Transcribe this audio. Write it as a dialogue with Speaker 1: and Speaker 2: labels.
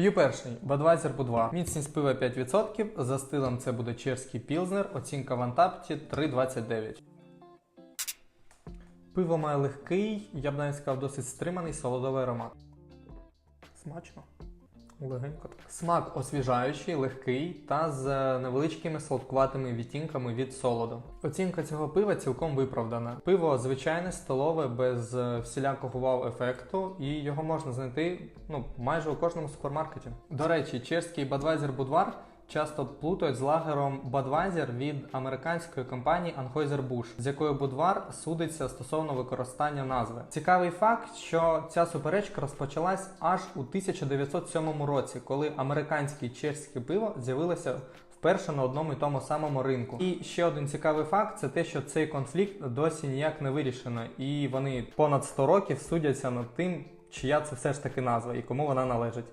Speaker 1: П'ю перший Budweiser Budvar. Міцність пива 5%. За стилем це буде чешський пілзнер. Оцінка в Антапті 3,29. Пиво має легкий, я б навіть сказав, досить стриманий солодовий аромат. Смачно. Легенько. Смак освіжаючий, легкий та з е, невеличкими солодкуватими відтінками від солоду. Оцінка цього пива цілком виправдана. Пиво звичайне, столове, без е, всілякого вау-ефекту, і його можна знайти ну, майже у кожному супермаркеті. До речі, чеський Budweiser Budvar часто плутають з лагером Budweiser від американської компанії Anheuser-Busch, з якою Budvar судиться стосовно використання назви. Цікавий факт, що ця суперечка розпочалась аж у 1907 році, коли американське і чешське пиво з'явилося вперше на одному і тому самому ринку. І ще один цікавий факт це те, що цей конфлікт досі ніяк не вирішено, і вони понад 100 років судяться над тим, чия це все ж таки назва і кому вона належить.